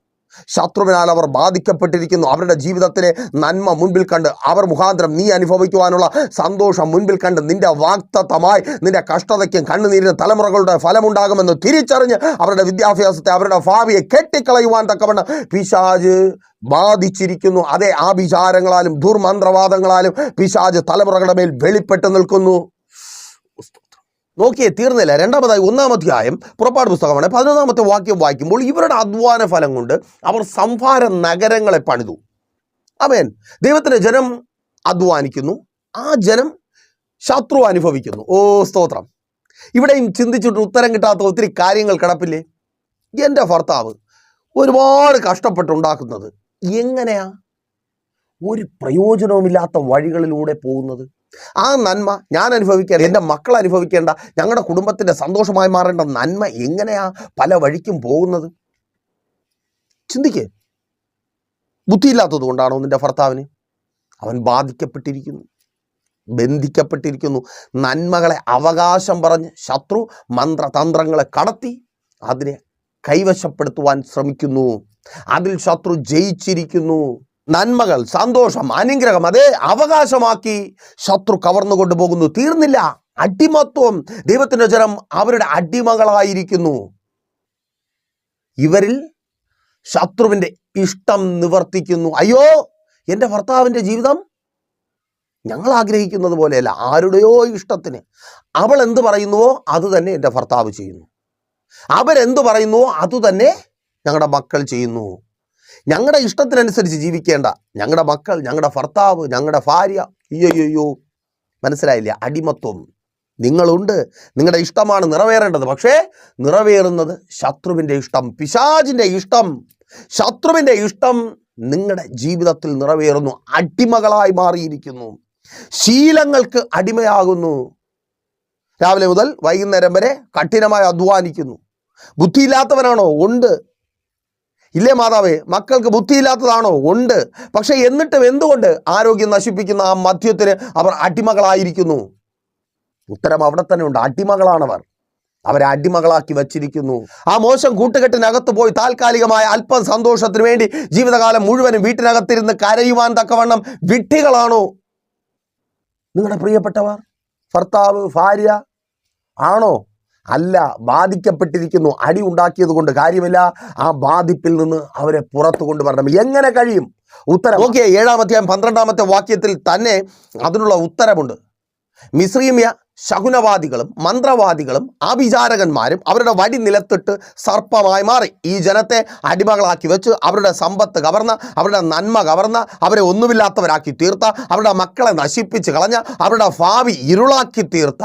ശത്രുവിനാൽ അവർ ബാധിക്കപ്പെട്ടിരിക്കുന്നു. അവരുടെ ജീവിതത്തിലെ നന്മ മുൻപിൽ കണ്ട് അവർ മുഖാന്തരം നീ അനുഭവിക്കുവാനുള്ള സന്തോഷം മുൻപിൽ കണ്ട് നിന്റെ വാക്തത്വമായി നിന്റെ കഷ്ടതയ്ക്കും കണ്ണുനീരിന് തലമുറകളുടെ ഫലമുണ്ടാകുമെന്ന് തിരിച്ചറിഞ്ഞ് അവരുടെ വിദ്യാഭ്യാസത്തെ അവരുടെ ഭാവിയെ കെട്ടിക്കളയുവാൻ തക്കവണ്ണം പിശാജ് ബാധിച്ചിരിക്കുന്നു. അതേ ആഭിചാരങ്ങളാലും ദുർമന്ത്രവാദങ്ങളാലും പിശാജ് തലമുറകളുടെ മേൽ വെളിപ്പെട്ട് നിൽക്കുന്നു. നോക്കിയേ തീർന്നില്ല. രണ്ടാമതായി ഒന്നാം അധ്യായം പുറപ്പാട് പുസ്തകമാണ്. പതിനൊന്നാമത്തെ വാക്യം വായിക്കുമ്പോൾ ഇവരുടെ അധ്വാന ഫലം കൊണ്ട് അവർ സംഭാര നഗരങ്ങളെ പണിതു. അവൻ ദൈവത്തിന്റെ ജനം അധ്വാനിക്കുന്നു. ആ ജനം ശത്രു അനുഭവിക്കുന്നു. ഓ സ്തോത്രം. ഇവിടെയും ചിന്തിച്ചിട്ട് ഉത്തരം കിട്ടാത്ത ഒത്തിരി കാര്യങ്ങൾ കിടപ്പില്ലേ? എന്റെ ഭർത്താവ് ഒരുപാട് കഷ്ടപ്പെട്ടുണ്ടാക്കുന്നത് എങ്ങനെയാ? ഒരു പ്രയോജനവുമില്ലാത്ത വഴികളിലൂടെ പോകുന്നത്. ആ നന്മ ഞാൻ അനുഭവിക്കേണ്ട എന്റെ മക്കൾ അനുഭവിക്കേണ്ട ഞങ്ങളുടെ കുടുംബത്തിന്റെ സന്തോഷമായി മാറേണ്ട നന്മ എങ്ങനെയാ പല വഴിക്കും പോകുന്നത്? ചിന്തിക്ക്. ബുദ്ധിയില്ലാത്തത് കൊണ്ടാണോ നിന്റെ ഭർത്താവിന്? അവൻ ബാധിക്കപ്പെട്ടിരിക്കുന്നു ബന്ധിക്കപ്പെട്ടിരിക്കുന്നു. നന്മകളെ അവകാശം പറഞ്ഞ് ശത്രു മന്ത്രതന്ത്രങ്ങളെ കടത്തി അതിനെ കൈവശപ്പെടുത്തുവാൻ ശ്രമിക്കുന്നു. അതിൽ ശത്രു ജയിച്ചിരിക്കുന്നു. നന്മകൾ സന്തോഷം അനുഗ്രഹം അതേ അവകാശമാക്കി ശത്രു കവർന്നു കൊണ്ടുപോകുന്നു. തീർന്നില്ല. അടിമത്വം. ദൈവത്തിന്റെ ജനം അവരുടെ അടിമകളായിരിക്കുന്നു. ഇവരിൽ ശത്രുവിന്റെ ഇഷ്ടം നിവർത്തിക്കുന്നു. അയ്യോ എന്റെ ഭർത്താവിന്റെ ജീവിതം? ഞങ്ങൾ ആഗ്രഹിക്കുന്നത് പോലെയല്ല. ആരുടെയോ ഇഷ്ടത്തിന് അവൾ എന്ത് പറയുന്നുവോ അത് തന്നെ എന്റെ ഭർത്താവ് ചെയ്യുന്നു. അവരെന്ത് പറയുന്നുവോ അത് തന്നെ ഞങ്ങളുടെ മക്കൾ ചെയ്യുന്നു. ഞങ്ങളുടെ ഇഷ്ടത്തിനനുസരിച്ച് ജീവിക്കേണ്ട. ഞങ്ങളുടെ മക്കൾ ഞങ്ങളുടെ ഭർത്താവ് ഞങ്ങളുടെ ഭാര്യ. അയ്യോയ്യോ മനസ്സിലായില്ല? അടിമത്വം. നിങ്ങളുണ്ട്. നിങ്ങളുടെ ഇഷ്ടമാണ് നിറവേറേണ്ടത്. പക്ഷേ നിറവേറുന്നത് ശത്രുവിന്റെ ഇഷ്ടം പിശാജിന്റെ ഇഷ്ടം. ശത്രുവിന്റെ ഇഷ്ടം നിങ്ങളുടെ ജീവിതത്തിൽ നിറവേറുന്നു അടിമകളായി മാറിയിരിക്കുന്നു. ശീലങ്ങൾക്ക് അടിമയാകുന്നു. രാവിലെ മുതൽ വൈകുന്നേരം വരെ കഠിനമായി അധ്വാനിക്കുന്നു. ബുദ്ധിയില്ലാത്തവനാണോ? ഉണ്ട്. ഇല്ലേ മാതാവേ മക്കൾക്ക് ബുദ്ധിയില്ലാത്തതാണോ? ഉണ്ട്. പക്ഷേ എന്നിട്ടും എന്തുകൊണ്ട് ആരോഗ്യം നശിപ്പിക്കുന്ന ആ മദ്യത്തിന് അവർ അടിമകളായിരിക്കുന്നു? ഉത്തരം അവിടെ തന്നെ ഉണ്ട്. അടിമകളാണവർ. അവരെ അടിമകളാക്കി വച്ചിരിക്കുന്നു. ആ മോശം കൂട്ടുകെട്ടിനകത്ത് പോയി താൽക്കാലികമായ അല്പം സന്തോഷത്തിന് വേണ്ടി ജീവിതകാലം മുഴുവനും വീട്ടിനകത്തിരുന്ന് കരയുവാൻ തക്കവണ്ണം വിട്ടികളാണോ നിങ്ങളുടെ പ്രിയപ്പെട്ടവർ ഭർത്താവ് ഭാര്യ ആണോ? അല്ല ബാധിക്കപ്പെട്ടിരിക്കുന്നു. അടി ഉണ്ടാക്കിയത് കൊണ്ട് കാര്യമില്ല. ആ ബാധിപ്പിൽ നിന്ന് അവരെ പുറത്തു കൊണ്ടുവരണം. എങ്ങനെ കഴിയും? ഉത്തരം. ഓക്കെ ഏഴാമത്തെ പന്ത്രണ്ടാമത്തെ വാക്യത്തിൽ തന്നെ അതിനുള്ള ഉത്തരമുണ്ട്. മിശ്രീമിയ ശകുനവാദികളും മന്ത്രവാദികളും ആഭിചാരകന്മാരും അവരുടെ വടി നിലത്തിട്ട് സർപ്പമായി മാറി. ഈ ജനത്തെ അടിമകളാക്കി വെച്ച് അവരുടെ സമ്പത്ത് കവർന്ന അവരുടെ നന്മ കവർന്ന അവരെ ഒന്നുമില്ലാത്തവരാക്കി തീർത്ത അവരുടെ മക്കളെ നശിപ്പിച്ച് കളഞ്ഞ അവരുടെ ഭാവി ഇരുളാക്കി തീർത്ത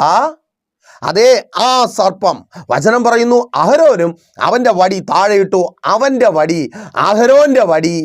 അതേ ആ സർപ്പം. വചനം പറയുന്നു അഹരോനും അവന്റെ വടി താഴെയിട്ടു അവന്റെ വടി അഹരോന്റെ വടി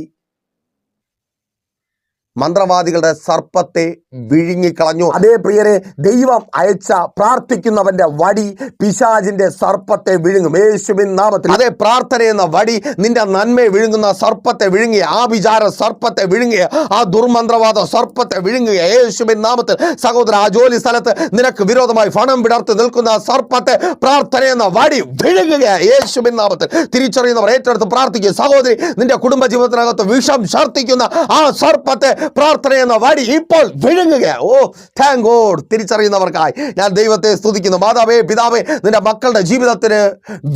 മന്ത്രവാദികളുടെ സർപ്പത്തെ വിഴുങ്ങിക്കളഞ്ഞു. അതേ പ്രിയരെ ദൈവം അയച്ച പ്രാർത്ഥിക്കുന്നവന്റെ വടി പിശാജിന്റെ സർപ്പത്തെ വിഴുങ്ങും. യേശുവിൻ നാമത്തിൽ. അതേ പ്രാർത്ഥന എന്ന വടി നിന്റെ നന്മയെ വിഴുങ്ങുന്ന സർപ്പത്തെ വിഴുങ്ങിയ ആ വിചാര സർപ്പത്തെ വിഴുങ്ങിയ ആ ദുർമന്ത്രവാദ സർപ്പത്തെ വിഴുങ്ങുക യേശുവിൻ നാമത്തിൽ. സഹോദര ആ ജോലി സ്ഥലത്ത് നിനക്ക് വിരോധമായി ഫണം വിടർത്ത് നിൽക്കുന്ന സർപ്പത്തെ പ്രാർത്ഥന എന്ന വടി വിഴുങ്ങുക യേശുവിൻ നാമത്തിൽ. തിരിച്ചറിയുന്നവർ ഏറ്റെടുത്ത് പ്രാർത്ഥിക്കുക സഹോദരി നിന്റെ കുടുംബ ജീവിതത്തിനകത്ത് വിഷം ഛർദ്ദിക്കുന്ന ആ സർപ്പത്തെ പ്രാർത്ഥന എന്ന വടി ഇപ്പോൾ വിഴുങ്ങുക ഓ താങ്ക് ഗോഡ് തിരിച്ചറിയുന്നവർക്കായി ഞാൻ ദൈവത്തെ സ്തുതിക്കുന്നു. മാതാവേ പിതാവേ നിന്റെ മക്കളുടെ ജീവിതത്തിന്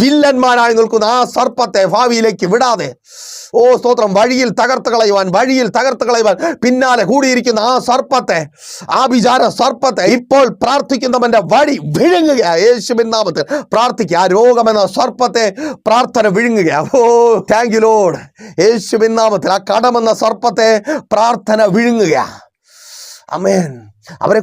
വില്ലന്മാരായി നിൽക്കുന്ന ആ സർപ്പത്തെ ഭാവിയിലേക്ക് വിടാതെ. ഓ സ്തോത്രം. വഴിയിൽ തകർത്ത് കളയുവാൻ വഴിയിൽ തകർത്ത് കളയുവാൻ പിന്നാലെ കൂടിയിരിക്കുന്ന ആ സർപ്പത്തെ ആ വിചാര സർപ്പത്തെ ഇപ്പോൾ പ്രാർത്ഥിക്കുന്നവന്റെ വഴി വിഴുങ്ങുക യേശുവിൻ നാമത്തിൽ പ്രാർത്ഥിക്കുക. ആ രോഗമെന്ന സർപ്പത്തെ പ്രാർത്ഥന വിഴുങ്ങുക ഓ താങ്ക് യു ലോഡ് യേശുവിൻ നാമത്തിൽ ആ കടമെന്ന സർപ്പത്തെ പ്രാർത്ഥന 하나 위ழு는 거야. 아멘.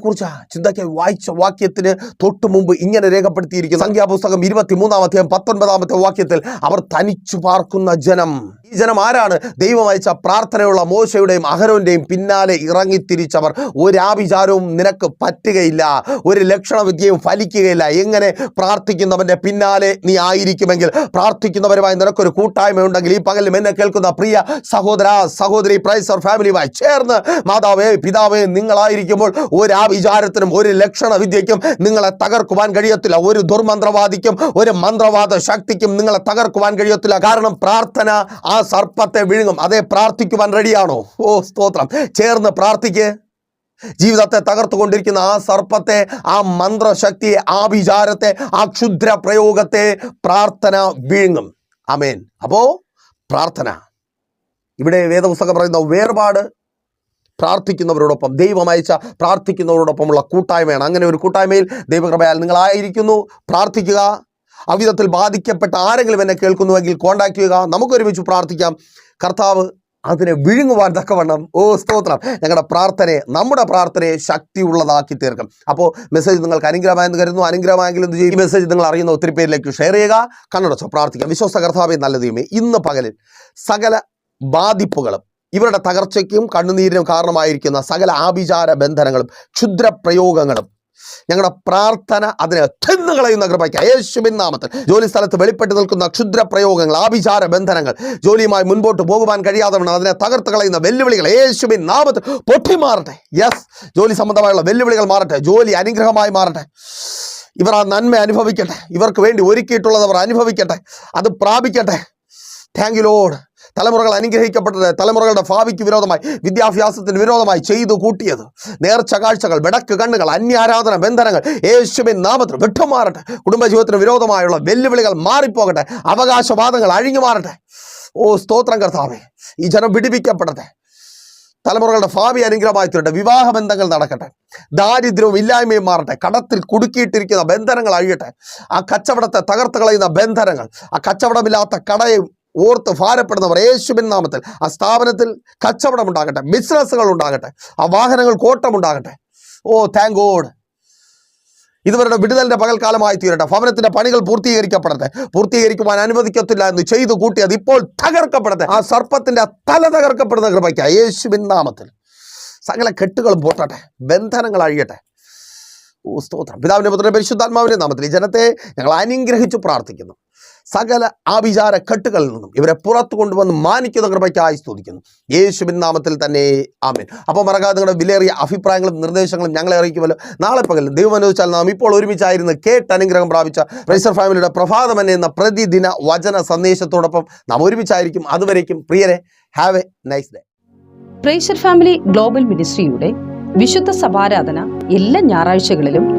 കുറിച്ച് ചിന്തയ്ക്ക് വായിച്ച വാക്യത്തിന് തൊട്ടു മുമ്പ് ഇങ്ങനെ രേഖപ്പെടുത്തിയിരിക്കുന്നു. സംഖ്യാപുസ്തകം ഇരുപത്തിമൂന്നാം അധ്യായം പത്തൊൻപതാമത്തെ വാക്യത്തിൽ അവർ തനിച്ചു പാർക്കുന്ന ജനം. ഈ ജനം ആരാണ്? ദൈവം അയച്ച പ്രാർത്ഥനയുള്ള മോശയുടെയും അഹരോന്റെയും പിന്നാലെ ഇറങ്ങിത്തിരിച്ചവർ. ഒരാഭിചാരവും നിനക്ക് പറ്റുകയില്ല. ഒരു ലക്ഷണവിദ്യയും ഫലിക്കുകയില്ല. എങ്ങനെ പ്രാർത്ഥിക്കുന്നവന്റെ പിന്നാലെ നീ ആയിരിക്കുമെങ്കിൽ പ്രാർത്ഥിക്കുന്നവരുമായി നിനക്കൊരു കൂട്ടായ്മ ഉണ്ടെങ്കിൽ ഈ പകലും എന്നെ കേൾക്കുന്ന പ്രിയ സഹോദര സഹോദരി പ്രൈസർ ഫാമിലിയുമായി ചേർന്ന് മാതാവേ പിതാവേ നിങ്ങളായിരിക്കുമ്പോൾ ഒരു ആവിചാരത്തിനും ഒരു ലക്ഷണ വിദ്യയ്ക്കും നിങ്ങളെ തകർക്കുവാൻ കഴിയത്തില്ല. ഒരു ദുർമന്ത്രവാദിക്കും ഒരു മന്ത്രവാദ ശക്തിക്കും നിങ്ങളെ തകർക്കുവാൻ കഴിയത്തില്ല. കാരണം പ്രാർത്ഥന ആ സർപ്പത്തെ വിഴുങ്ങും. അതേ പ്രാർത്ഥിക്കുവാൻ റെഡിയാണോ? ഓ സ്തോത്രം. ചേർന്ന് പ്രാർത്ഥിക്ക്. ജീവിതത്തെ തകർത്തുകൊണ്ടിരിക്കുന്ന ആ സർപ്പത്തെ ആ മന്ത്രശക്തിയെ ആ വിചാരത്തെ ആ ക്ഷുദ്ര പ്രയോഗത്തെ പ്രാർത്ഥന വിഴുങ്ങും. അമേൻ അപ്പോ പ്രാർത്ഥന. ഇവിടെ വേദപുസ്തകം പറയുന്ന വേർപാട് പ്രാർത്ഥിക്കുന്നവരോടൊപ്പം ദൈവം അയച്ച പ്രാർത്ഥിക്കുന്നവരോടൊപ്പമുള്ള കൂട്ടായ്മയാണ്. അങ്ങനെ ഒരു കൂട്ടായ്മയിൽ ദൈവകൃപയാൽ നിങ്ങളായിരിക്കുന്നു. പ്രാർത്ഥിക്കുക. അവിധത്തിൽ ബാധിക്കപ്പെട്ട ആരെങ്കിലും എന്നെ കേൾക്കുന്നുവെങ്കിൽ കോണ്ടാക്ട് ചെയ്യുക. നമുക്കൊരുമിച്ച് പ്രാർത്ഥിക്കാം. കർത്താവ് അതിനെ വിഴുങ്ങുവാൻ തക്കവണ്ണം ഓ സ്തോത്രം. ഞങ്ങളുടെ പ്രാർത്ഥനയെ നമ്മുടെ പ്രാർത്ഥനയെ ശക്തിയുള്ളതാക്കി തീർക്കും. അപ്പോൾ മെസ്സേജ് നിങ്ങൾക്ക് അനുഗ്രഹമായെന്ന് കരുതുന്നു. അനുഗ്രഹമായെങ്കിൽ എന്ത് ചെയ്യും? ഈ മെസ്സേജ് നിങ്ങൾ അറിയുന്ന ഒത്തിരി പേരിലേക്ക് ഷെയർ ചെയ്യുക. കണ്ണടച്ചോ പ്രാർത്ഥിക്കാം. വിശ്വസ്ത കർത്താവെ നല്ല ദൈവമേ ഇന്ന് പകലിൽ സകല ബാധിപ്പുകളും ഇവരുടെ തകർച്ചയ്ക്കും കണ്ണുനീരിനും കാരണമായിരിക്കുന്ന സകല ആഭിചാര ബന്ധനങ്ങളും ക്ഷുദ്ര പ്രയോഗങ്ങളും ഞങ്ങളുടെ പ്രാർത്ഥന അതിനെ തിന്നു കളയുന്ന കൃപയ്ക്ക് യേശുബിൻ നാമത്തിൽ ജോലി സ്ഥലത്ത് വെളിപ്പെട്ട് നിൽക്കുന്ന ക്ഷുദ്ര പ്രയോഗങ്ങൾ ആഭിചാര ബന്ധനങ്ങൾ ജോലിയുമായി മുൻപോട്ട് പോകുവാൻ കഴിയാതെ വണ്ണം അതിനെ തകർത്ത് കളയുന്ന വെല്ലുവിളികൾ യേശുബിൻ നാമത്തിൽ പൊട്ടിമാറട്ടെ. യെസ് ജോലി സംബന്ധമായുള്ള വെല്ലുവിളികൾ മാറട്ടെ. ജോലി അനുഗ്രഹമായി മാറട്ടെ. ഇവർ ആ നന്മ അനുഭവിക്കട്ടെ. ഇവർക്ക് വേണ്ടി ഒരുക്കിയിട്ടുള്ളത് അവർ അനുഭവിക്കട്ടെ. അത് പ്രാപിക്കട്ടെ. താങ്ക് യു ലോഡ് തലമുറകൾ അനുഗ്രഹിക്കപ്പെട്ടത് തലമുറകളുടെ ഭാവിക്ക് വിരോധമായി വിദ്യാഭ്യാസത്തിന് വിരോധമായി ചെയ്തു കൂട്ടിയത്. നേർച്ച കാഴ്ചകൾ വെടക്ക് കണ്ണുകൾ അന്യാരാധന ബന്ധനങ്ങൾ യേശുവിൻ നാമത്തിൽ വിട്ടുമാറട്ടെ. കുടുംബജീവിതത്തിന് വിരോധമായുള്ള വെല്ലുവിളികൾ മാറിപ്പോകട്ടെ. അവകാശവാദങ്ങൾ അഴിഞ്ഞു മാറട്ടെ. ഓ സ്തോത്രം കർത്താവേ ഈ ജനം വിടിവിക്കപ്പെടട്ടെ. തലമുറകളുടെ ഭാവി അനുഗ്രഹമായി തീരട്ടെ വിവാഹ ബന്ധങ്ങൾ നടക്കട്ടെ. ദാരിദ്ര്യവും ഇല്ലായ്മയും മാറട്ടെ. കടത്തിൽ കുടുക്കിയിട്ടിരിക്കുന്ന ബന്ധനങ്ങൾ അഴിയട്ടെ. ആ കച്ചവടത്തെ തകർത്ത് കളയുന്ന ബന്ധനങ്ങൾ ആ കച്ചവടമില്ലാത്ത കടയും ഓർത്ത് ഭാരപ്പെടുന്നവർ യേശുബിൻ നാമത്തിൽ. ആ സ്ഥാപനത്തിൽ കച്ചവടം ഉണ്ടാകട്ടെ ബിസിനസ്സുകൾ ഉണ്ടാകട്ടെ ആ വാഹനങ്ങൾ കോട്ടം ഉണ്ടാകട്ടെ. ഓ താങ്ക് ഗോഡ് ഇതുവരുടെ വിടുതലിന്റെ പകൽക്കാലമായി തീരട്ടെ. ഭവനത്തിന്റെ പണികൾ പൂർത്തീകരിക്കപ്പെടട്ടെ. പൂർത്തീകരിക്കുവാൻ അനുവദിക്കത്തില്ല എന്ന് ചെയ്തു കൂട്ടിയത് ഇപ്പോൾ തകർക്കപ്പെടട്ടെ. ആ സർപ്പത്തിന്റെ തല തകർക്കപ്പെടുന്ന കൃപയ്ക്ക്. യേശുവിൻ നാമത്തിൽ. സകല കെട്ടുകളും പൊട്ടട്ടെ. ബന്ധനങ്ങൾ അഴിയട്ടെ. ഓ സ്തോത്രം. പിതാവിന്റെ പുത്രന്റെ പരിശുദ്ധാത്മാവിന്റെ നാമത്തിൽ ഈ ജനത്തെ ഞങ്ങൾ അനുഗ്രഹിച്ചു പ്രാർത്ഥിക്കുന്നു. സകല ആഭിചാര കെട്ടുകളിൽ നിന്നും ഇവരെ പുറത്തു കൊണ്ടുവന്ന് മാനിക്കുന്ന കൃപയ്ക്കായി സ്തുതിക്കുന്നു. യേശുവിൻ നാമത്തിൽ തന്നെ ആമേൻ. അപ്പോൾ മറക്കാതെ നിങ്ങളുടെ വിലയേറിയ അഭിപ്രായങ്ങളും നിർദ്ദേശങ്ങളും ഞങ്ങളെ അറിയിക്കുമല്ലോ. നാളെ പകൽ ദൈവം അനുവദിച്ചാൽ നാം ഇപ്പോൾ ഒരുമിച്ചായിരുന്നു കേട്ട് അനുഗ്രഹം പ്രാപിച്ച റൈസർ ഫാമിലിയുടെ പ്രഭാതമൻ എന്ന പ്രതിദിന വചന സന്ദേശത്തോടൊപ്പം നാം ഒരുമിച്ചായിരിക്കും. അതുവരേക്കും പ്രിയരെ have a nice day pressure family global മിനിസ്ട്രിയുടെ വിശുദ്ധ സഭാരാധന എല്ലാ ഞായറാഴ്ചകളിലും